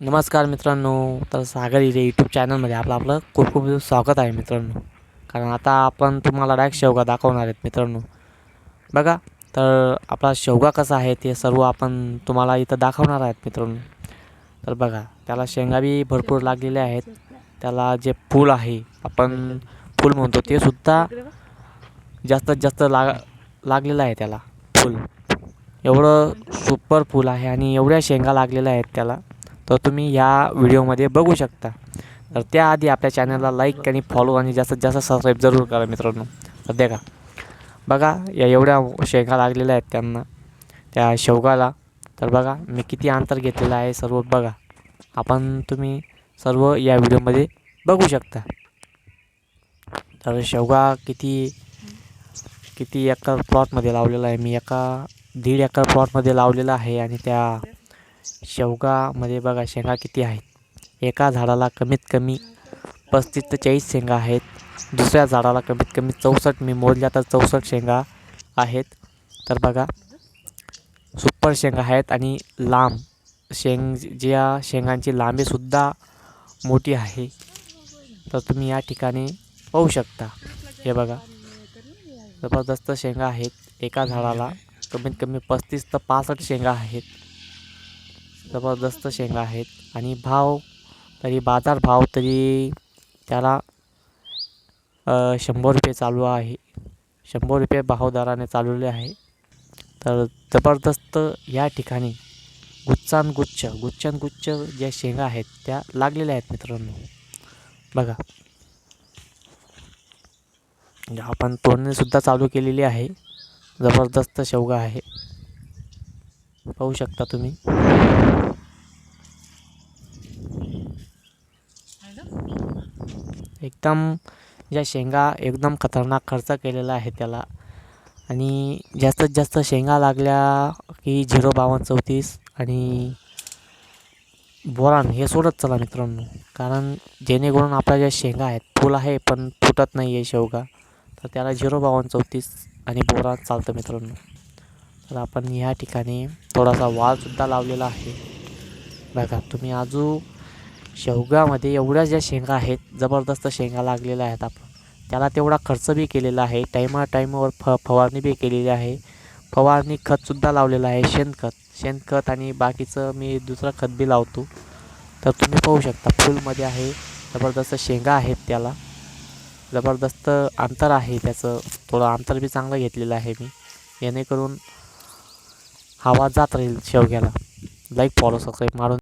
नमस्कार मित्रांनो तर सागर हिरे यूट्यूब चॅनलमध्ये आपलं आपलं खूप खूप स्वागत आहे मित्रांनो. कारण आता आपण तुम्हाला डायरेक्ट शेवगा दाखवणार आहेत मित्रांनो. बघा तर आपला शेवगा कसा आहे ते सर्व आपण तुम्हाला इथं दाखवणार आहेत मित्रांनो. तर बघा त्याला शेंगा बी भरपूर लागलेले आहेत. त्याला जे फूल आहे आपण फूल म्हणतो ते सुद्धा जास्तीत जास्त लाग लागलेलं आहे त्याला फूल. एवढं सुपर फूल आहे आणि एवढ्या शेंगा लागलेल्या आहेत त्याला. तर तुम्ही या व्हिडिओमध्ये बघू शकता. तर त्याआधी आपल्या चॅनलला लाईक आणि फॉलो आणि जास्तीत जास्त सबस्क्राईब जरूर करा मित्रांनो. तर देखा बघा या एवढ्या शेंगा लागलेल्या आहेत त्यांना त्या शेवगाला. तर बघा मी किती अंतर घेतलेलं आहे सर्व बघा. आपण तुम्ही सर्व या व्हिडिओमध्ये बघू शकता. तर शेवगा किती किती एकर प्लॉटमध्ये लावलेला आहे. मी एका दीड एकर प्लॉटमध्ये लावलेला आहे आणि त्या शेवगामध्ये बघा शेंगा किती आहेत. एका झाडाला कमीत कमी पस्तीस ते चाळीस शेंगा आहेत. दुसऱ्या झाडाला कमीत कमी चौसष्ट मी मोजल्या तर चौसष्ट शेंगा आहेत. तर बघा सुपर शेंगा आहेत आणि लांब शेंग ज्या शेंगांची लांबीसुद्धा मोठी आहे. तर तुम्ही या ठिकाणी पाहू शकता. हे बघा जबरदस्त शेंगा आहेत. एका झाडाला कमीत कमी पस्तीस तर पासष्ट शेंगा आहेत. जबरदस्त शेंगा आहेत. आणि भाव तरी बाजार भाव तरी त्याला शंभर रुपये चालू आहे. शंभर रुपये भावदाराने चालवले आहे. तर जबरदस्त या ठिकाणी गुच्छान गुच्छ गुच्छान गुच्छ ज्या शेंगा आहेत त्या लागलेल्या आहेत मित्रांनो. बघा. आपण तोडणीसुद्धा चालू केलेली आहे. जबरदस्त शेवगा आहे. पाहू शकता तुम्ही. एकदम ज्या शेंगा एकदम खतरनाक खर्च केलेला आहे त्याला. आणि जास्तीत जास्त शेंगा लागल्या की झिरो बावन्न चौतीस आणि बोरान हे सोडत चला मित्रांनो. कारण जेणेकरून आपल्या ज्या शेंगा आहेत फुल आहे पण फुटत नाही आहे शेवगा तर त्याला झिरो बावन्न चौतीस आणि बोरान चालतं मित्रांनो. तर आपण ह्या ठिकाणी थोडासा वालसुद्धा लावलेला आहे. बघा तुम्ही अजून शेवगामध्ये एवढ्या ज्या शेंगा आहेत जबरदस्त शेंगा लागलेल्या आहेत आपण. त्याला तेवढा खर्च बी केलेला आहे टायमा टायमावर फ फवारणी बी केलेली आहे. फवारणी खतसुद्धा लावलेलं आहे शेणखत. शेणखत आणि बाकीचं मी दुसरं खत बी लावतो. तर तुम्ही पाहू शकता फुलमध्ये आहे जबरदस्त शेंगा आहेत त्याला. जबरदस्त अंतर आहे त्याचं थोडं अंतर बी चांगलं घेतलेलं आहे मी. जेणेकरून हवा जात राहील शेवग्याला. लाईक फॉलो सबस्क्राईब मारून